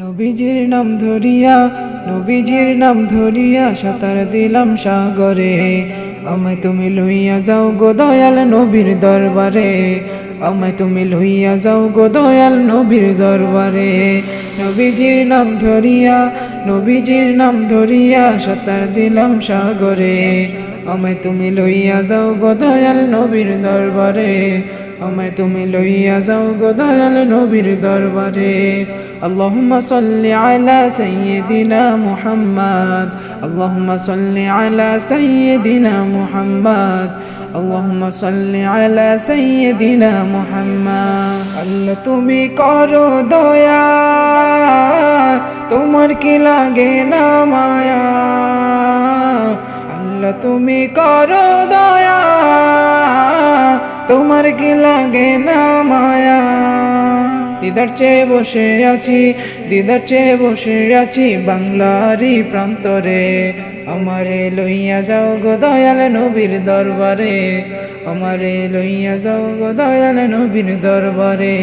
নবীজির নাম ধরিয়া, নবীজির নাম ধরিয়া সাঁতার দিলাম সাগরে। আমায় তুমি লইয়া যাও গো দয়াল নবীর দরবারে। আমায় তুমি লইয়া যাও গো দয়াল নবীর দরবারে। নবীজির নাম ধরিয়া, নবীজির নাম ধরিয়া সাঁতার দিলাম সাগরে। আমায় তুমি লইয়া যাও গো দয়াল নবীর দরবারে। আমায় তুমি লইয়া যাও গো দয়াল নবীর দরবারে। اللهم صل على سيدنا محمد اللهم صل على سيدنا محمد اللهم صل على سيدنا محمد আল্লাহ তুমি করো দয়া তোমার কি লাগে না মায়া আল্লাহ তুমি করো দয়া তোমার কি লাগে না মায়া দিদার চেয়ে বসে আছি, দিদার চেয়ে বসে আছি বাংলারই প্রান্তরে। আমারে লইয়া যাও গো দয়াল নবীর দরবারে, আমারে লইয়া যাও গো দয়াল নবীর দরবারে।